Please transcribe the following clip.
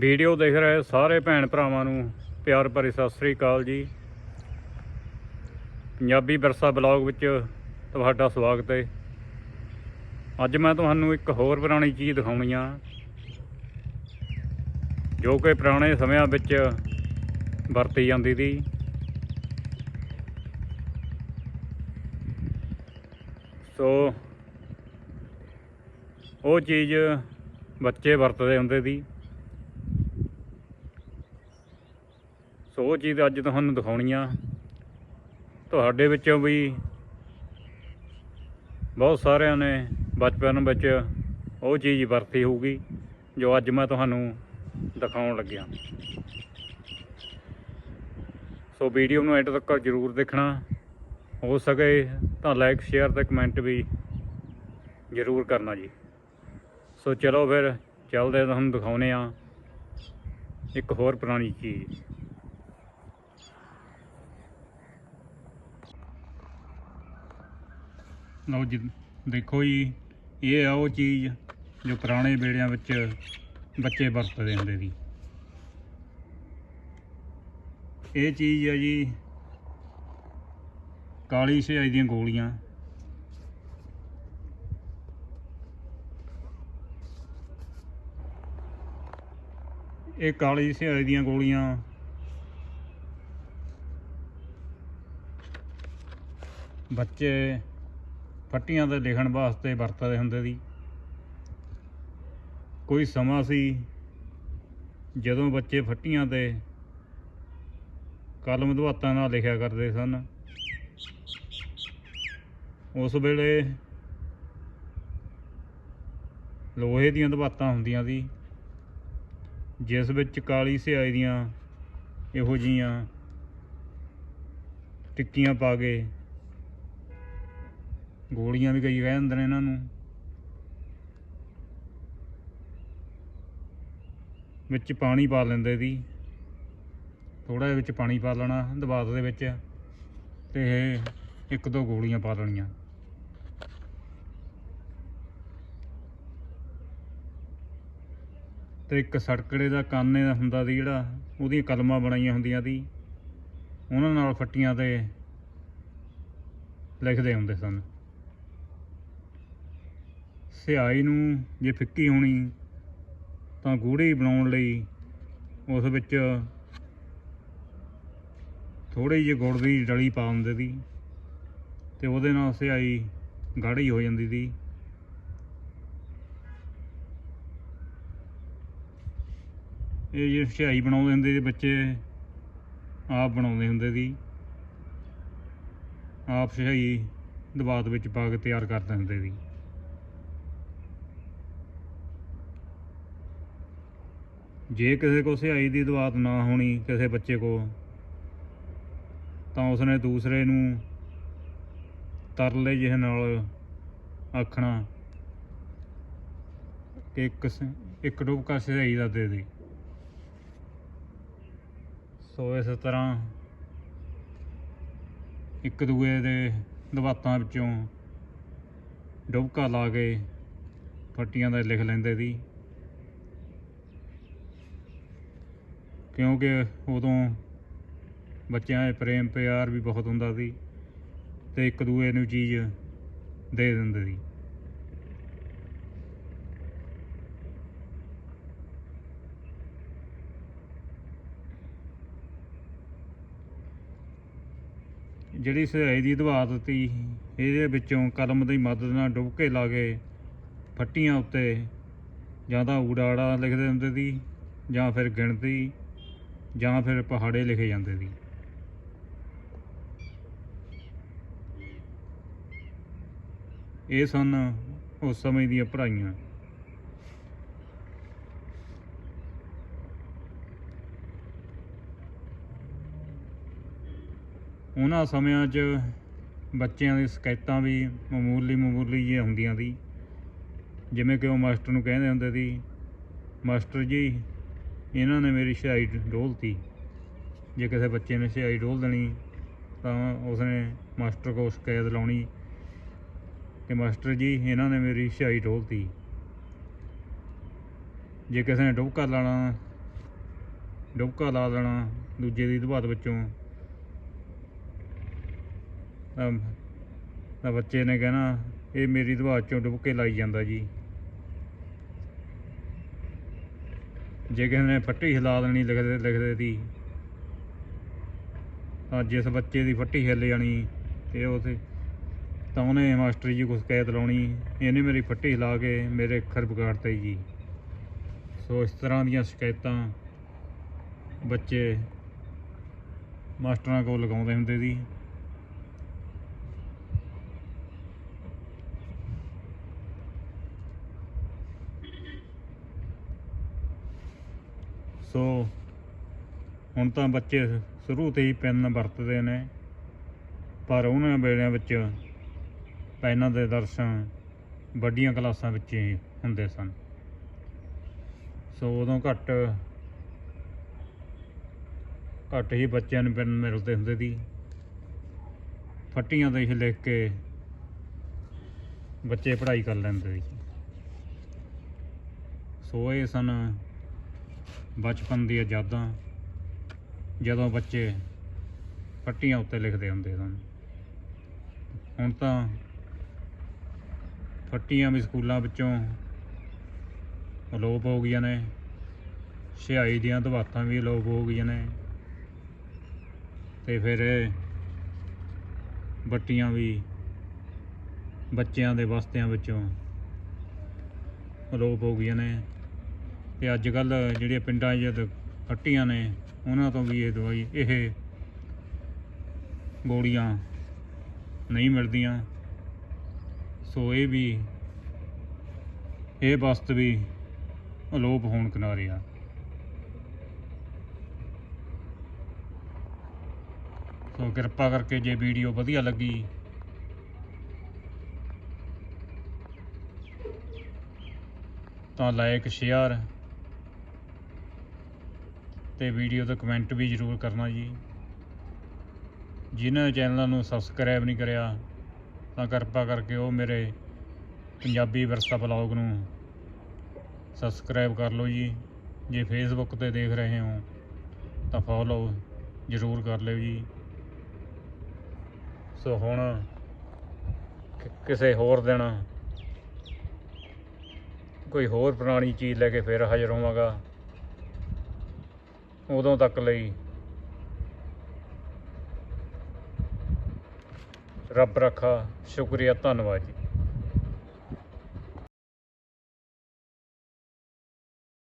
Video ਦੇਖ ਰਹੇ ਸਾਰੇ ਭੈਣ ਭਰਾਵਾਂ ਨੂੰ, ਪਿਆਰ ਭਰੀ ਸਤਿ ਸ੍ਰੀ ਅਕਾਲ ਜੀ। ਪੰਜਾਬੀ ਵਿਰਸਾ ਬਲੌਗ ਵਿੱਚ ਤੁਹਾਡਾ ਸਵਾਗਤ ਹੈ। ਅੱਜ ਮੈਂ ਤੁਹਾਨੂੰ ਇੱਕ ਹੋਰ ਪੁਰਾਣੀ ਚੀਜ਼ ਦਿਖਾਉਣੀ ਆ, ਜੋ ਕਿ ਪੁਰਾਣੇ ਸਮਿਆਂ ਵਿੱਚ ਵਰਤੀ ਜਾਂਦੀ ਸੀ। ਸੋ, ਉਹ ਚੀਜ਼ ਬੱਚੇ ਵਰਤਦੇ ਹੁੰਦੇ ਸੀ। ਉਹ ਚੀਜ਼ ਅੱਜ ਤੁਹਾਨੂੰ ਦਿਖਾਉਣੀ ਆ। ਤੁਹਾਡੇ ਵਿੱਚੋਂ ਵੀ ਬਹੁਤ ਸਾਰਿਆਂ ਨੇ ਬਚਪਨ ਵਿੱਚ ਉਹ ਚੀਜ਼ ਵਰਤੀ ਹੋਊਗੀ, ਜੋ ਅੱਜ ਮੈਂ ਤੁਹਾਨੂੰ ਦਿਖਾਉਣ ਲੱਗਿਆ। ਸੋ ਵੀਡੀਓ ਨੂੰ ਐਂਡ ਤੱਕ ਜ਼ਰੂਰ ਦੇਖਣਾ। ਹੋ ਸਕੇ ਤਾਂ ਲਾਈਕ, ਸ਼ੇਅਰ ਤੇ ਕਮੈਂਟ ਵੀ ਜ਼ਰੂਰ ਕਰਨਾ ਜੀ। ਸੋ ਚਲੋ ਫਿਰ, ਚੱਲਦੇ ਤੁਹਾਨੂੰ ਦਿਖਾਉਨੇ ਆ ਇੱਕ ਹੋਰ ਪੁਰਾਣੀ ਚੀਜ਼। ਲਓ ਜੀ, ਦੇਖੋ ਜੀ, ਇਹ ਆ ਉਹ ਚੀਜ਼ ਜੋ ਪੁਰਾਣੇ ਬੇੜਿਆਂ ਵਿੱਚ ਬੱਚੇ ਵਰਤਦੇ ਹੁੰਦੇ ਸੀ। ਇਹ ਚੀਜ਼ ਹੈ ਜੀ, ਕਾਲੀ ਸਿਆਈ ਦੀਆਂ ਗੋਲੀਆਂ। ਇਹ ਕਾਲੀ ਸਿਆਈ ਦੀਆਂ ਗੋਲੀਆਂ। ਬੱਚੇ ਫੱਟੀਆਂ ਤੇ ਲਿਖਣ ਵਾਸਤੇ ਵਰਤਦੇ ਹੁੰਦੇ ਸੀ। ਕੋਈ ਸਮਾਂ ਸੀ ਜਦੋਂ ਬੱਚੇ ਫੱਟੀਆਂ ਤੇ ਕਲਮ ਦਵਾਤਾਂ ਨਾਲ ਲਿਖਿਆ ਕਰਦੇ ਸਨ। ਉਸ ਵੇਲੇ ਲੋਹੇ ਦੀਆਂ ਦਵਾਤਾਂ ਹੁੰਦੀਆਂ ਸੀ, ਜਿਸ ਵਿੱਚ ਕਾਲੀ ਸਿਆਈ ਦੀਆਂ ਇਹੋ ਜੀਆਂ ਟਿੱਕੀਆਂ ਪਾ ਕੇ ਗੋਲੀਆਂ ਵੀ ਕਈ ਕਹਿ ਦਿੰਦੇ ਨੇ ਇਹਨਾਂ ਨੂੰ। ਵਿੱਚ ਪਾਣੀ ਪਾ ਲੈਂਦੇ ਸੀ। ਥੋੜਾ ਜਿਹਾ ਵਿੱਚ ਪਾਣੀ ਪਾ ਲੈਣਾ ਦਬਾਤ ਦੇ ਵਿੱਚ। ਤੇ ਇਹ ਇੱਕ ਦੋ ਗੋਲੀਆਂ ਪਾ ਲੈਣੀਆਂ। ਤੇ ਇੱਕ ਸੜਕੜੇ ਦਾ ਕਾਨੇ ਦਾ ਹੁੰਦਾ ਸੀ ਜਿਹੜਾ, ਉਹਦੀਆਂ ਕਲਮਾਂ ਬਣਾਈਆਂ ਹੁੰਦੀਆਂ ਸੀ। ਉਹਨਾਂ ਨਾਲ ਫੱਟੀਆਂ ਤੇ ਲਿਖਦੇ ਹੁੰਦੇ ਸਨ। ਸਿਆਈ ਨੂੰ ਜੇ ਫਿੱਕੀ ਹੋਣੀ ਤਾਂ ਗੂੜੀ ਬਣਾਉਣ ਲਈ ਉਸ ਵਿੱਚ ਥੋੜੀ ਜਿਹੀ ਗੁੜ ਦੀ ਡਲੀ ਪਾ ਦਿੰਦੇ ਸੀ ਤੇ ਉਹਦੇ ਨਾਲ ਸਿਆਈ ਗਾੜੀ ਹੋ ਜਾਂਦੀ ਸੀ। ਇਹ ਜੇ ਸਿਆਈ ਬਣਾਉਂਦੇ ਹੁੰਦੇ ਸੀ ਬੱਚੇ, ਆਪ ਬਣਾਉਂਦੇ ਹੁੰਦੇ ਸੀ। ਆਪ ਸਿਆਈ ਦਬਾਤ ਵਿੱਚ ਪਾ ਕੇ ਤਿਆਰ ਕਰਦੇ ਹੁੰਦੇ ਸੀ। ਜੇ ਕਿਸੇ ਕੋ ਸਿਆਈ ਦੀ ਦਵਾਤ ਨਾ ਹੋਣੀ ਕਿਸੇ ਬੱਚੇ ਕੋ, ਤਾਂ ਉਸਨੇ ਦੂਸਰੇ ਨੂੰ ਤਰਲੇ ਜਿਹੇ ਨਾਲ ਆਖਣਾ ਕਿ ਇੱਕ ਸ- ਇੱਕ ਡੁਬਕਾ ਸਿਆਹੀ ਦਾ ਦੇ ਦੇ। ਸੋ ਇਸ ਤਰ੍ਹਾਂ ਇੱਕ ਦੂਏ ਦੇ ਦਵਾਤਾਂ ਵਿੱਚੋਂ ਡੁਬਕਾ ਲਾ ਕੇ ਫੱਟੀਆਂ ਦਾ ਲਿਖ ਲੈਂਦੇ ਸੀ। ਕਿਉਂਕਿ ਉਦੋਂ ਬੱਚਿਆਂ 'ਚ ਪ੍ਰੇਮ ਪਿਆਰ ਵੀ ਬਹੁਤ ਹੁੰਦਾ ਸੀ ਤੇ ਇੱਕ ਦੂਏ ਨੂੰ ਚੀਜ਼ ਦੇ ਦਿੰਦੇ ਸੀ। ਜਿਹੜੀ ਸਿਆਹੀ ਦੀ ਦਵਾਤ ਤੀ ਇਹਦੇ ਵਿੱਚੋਂ ਕਲਮ ਦੀ ਮਦਦ ਨਾਲ ਡੁੱਬਕੇ ਲਾ ਕੇ ਫੱਟੀਆਂ ਉੱਤੇ ਜਾਂ ਤਾਂ ਊੜਾੜਾ ਲਿਖਦੇ ਹੁੰਦੇ ਸੀ ਜਾਂ ਫਿਰ ਗਿਣਤੀ ਜਾਂ ਫਿਰ ਪਹਾੜੇ ਲਿਖੇ ਜਾਂਦੇ ਸੀ। ਇਹ ਸਨ ਉਸ ਸਮੇਂ ਦੀਆਂ ਪੜ੍ਹਾਈਆਂ। ਉਹਨਾਂ ਸਮਿਆਂ 'ਚ ਬੱਚਿਆਂ ਦੀ ਸ਼ਿਕਾਇਤਾਂ ਵੀ ਮਾਮੂਲੀ ਮਾਮੂਲੀ ਜਿਹੀਆਂ ਹੁੰਦੀਆਂ ਸੀ। ਜਿਵੇਂ ਕਿ ਉਹ ਮਾਸਟਰ ਨੂੰ ਕਹਿੰਦੇ ਹੁੰਦੇ ਸੀ, ਮਾਸਟਰ ਜੀ ਇਹਨਾਂ ਨੇ ਮੇਰੀ ਸਿਆਹੀ ਡੋਲਤੀ ਜੇ ਕਿਸੇ ਬੱਚੇ ਨੇ ਸਿਆਹੀ ਡੋਲ ਦੇਣੀ, ਤਾਂ ਉਸਨੇ ਮਾਸਟਰ ਕੋਲ ਸ਼ਿਕਾਇਤ ਲਾਉਣੀ ਕਿ ਮਾਸਟਰ ਜੀ, ਇਹਨਾਂ ਨੇ ਮੇਰੀ ਸਿਆਹੀ ਡੋਲਤੀ ਜੇ ਕਿਸੇ ਨੇ ਡੁਬਕਾ ਲਾਣਾ ਡੁਬਕਾ ਲਾ ਦੇਣਾ ਦੂਜੇ ਦੀ ਦਵਾਤ ਵਿੱਚੋਂ, ਤਾਂ ਬੱਚੇ ਨੇ ਕਹਿਣਾ, ਇਹ ਮੇਰੀ ਦਵਾਤ ਚੋਂ ਡੁਬਕੇ ਲਾਈ ਜਾਂਦਾ ਜੀ। ਜੇ ਕਿਸੇ ਨੇ ਫੱਟੀ ਹਿਲਾ ਦੇਣੀ ਲਿਖਦੇ ਲਿਖਦੇ ਦੀ, ਤਾਂ ਜਿਸ ਬੱਚੇ ਦੀ ਫੱਟੀ ਹਿੱਲ ਜਾਣੀ ਤੇ ਉਥੇ ਤਾਂ ਉਹਨੇ ਮਾਸਟਰ ਜੀ ਕੁਛ ਕਹਿਤ ਲਾਉਣੀ, ਇਹਨੇ ਮੇਰੀ ਫੱਟੀ ਹਿਲਾ ਕੇ ਮੇਰੇ ਅੱਖਰ ਵਿਗਾੜਤੇ ਜੀ। ਸੋ ਇਸ ਤਰ੍ਹਾਂ ਦੀਆਂ ਸ਼ਿਕਾਇਤਾਂ ਬੱਚੇ ਮਾਸਟਰਾਂ ਕੋਲ ਲਗਾਉਂਦੇ ਹੁੰਦੇ ਸੀ। ਸੋ ਹੁਣ ਤਾਂ ਬੱਚੇ ਸ਼ੁਰੂ ਤੋਂ ਹੀ ਪੈਨ ਵਰਤਦੇ ਨੇ, ਪਰ ਉਹਨਾਂ ਵੇਲਿਆਂ ਵਿੱਚ ਪੈਨਾਂ ਦੇ ਦਰਸ਼ਨ ਵੱਡੀਆਂ ਕਲਾਸਾਂ ਵਿੱਚ ਹੀ ਹੁੰਦੇ ਸਨ। ਸੋ ਉਦੋਂ ਘੱਟ ਘੱਟ ਹੀ ਬੱਚਿਆਂ ਨੂੰ ਪੈਨ ਮਿਲਦੇ ਹੁੰਦੇ ਸੀ। ਫੱਟੀਆਂ ਤੇ ਹੀ ਲਿਖ ਕੇ ਬੱਚੇ ਪੜ੍ਹਾਈ ਕਰ ਲੈਂਦੇ ਸੀ। ਸੋ ਇਹ ਸਨ ਬਚਪਨ ਦੀਆਂ ਯਾਦਾਂ ਜਦੋਂ ਬੱਚੇ ਫੱਟੀਆਂ ਉੱਤੇ ਲਿਖਦੇ ਹੁੰਦੇ ਸਨ। ਹੁਣ ਤਾਂ ਫੱਟੀਆਂ ਵੀ ਸਕੂਲਾਂ ਵਿੱਚੋਂ ਅਲੋਪ ਹੋ ਗਈਆਂ ਨੇ। ਸਿਹਾਈ ਦੀਆਂ ਦਵਾਤਾਂ ਵੀ ਅਲੋਪ ਹੋ ਗਈਆਂ ਨੇ। ਤੇ ਫਿਰ ਇਹ ਬੱਟੀਆਂ ਵੀ ਬੱਚਿਆਂ ਦੇ ਵਸਤਿਆਂ ਵਿੱਚੋਂ ਅਲੋਪ ਹੋ ਗਈਆਂ ਨੇ। ਤੇ ਅੱਜ ਕੱਲ ਜਿਹੜੀਆਂ ਪਿੰਡਾਂ 'ਚ ਜਦ ਫੱਟੀਆਂ ਨੇ, ਉਹਨਾਂ ਤੋਂ ਵੀ ਇਹ ਦਵਾਈ, ਇਹ ਗੋਲੀਆਂ ਨਹੀਂ ਮਿਲਦੀਆਂ। ਸੋ ਇਹ ਵੀ, ਇਹ ਵਸਤ ਵੀ ਅਲੋਪ ਹੋਣ ਕਿਨਾਰੇ ਆ। ਸੋ ਕਿਰਪਾ ਕਰਕੇ ਜੇ ਵੀਡੀਓ ਵਧੀਆ ਲੱਗੀ, ਤਾਂ ਲਾਈਕ ਸ਼ੇਅਰ ਤੇ ਵੀਡੀਓ ਤੇ ਕਮੈਂਟ ਵੀ ਜ਼ਰੂਰ ਕਰਨਾ ਜੀ। ਜਿਨ੍ਹਾਂ ਚੈਨਲਾਂ ਨੂੰ ਸਬਸਕ੍ਰਾਈਬ ਨਹੀਂ ਕਰਿਆ, ਤਾਂ ਕਿਰਪਾ ਕਰਕੇ ਉਹ ਮੇਰੇ ਪੰਜਾਬੀ ਵਿਰਸਾ ਬਲੌਗ ਨੂੰ ਸਬਸਕ੍ਰਾਈਬ ਕਰ ਲਓ ਜੀ। ਜੇ ਫੇਸਬੁੱਕ ਤੇ ਦੇਖ ਰਹੇ ਹੋ, ਤਾਂ ਫੋਲੋ ਜ਼ਰੂਰ ਕਰ ਲਿਓ ਜੀ। ਸੋ ਹੁਣ ਕਿਸੇ ਹੋਰ ਦਿਨ ਕੋਈ ਹੋਰ ਪੁਰਾਣੀ ਚੀਜ਼ ਲੈ ਕੇ ਫਿਰ ਹਾਜ਼ਰ ਹੋਵਾਂਗਾ। ਉਦੋਂ ਤੱਕ ਲਈ। ਰੱਬ ਰੱਖਾ ਸ਼ੁਕਰੀਆ ਧੰਨਵਾਦ ਜੀ।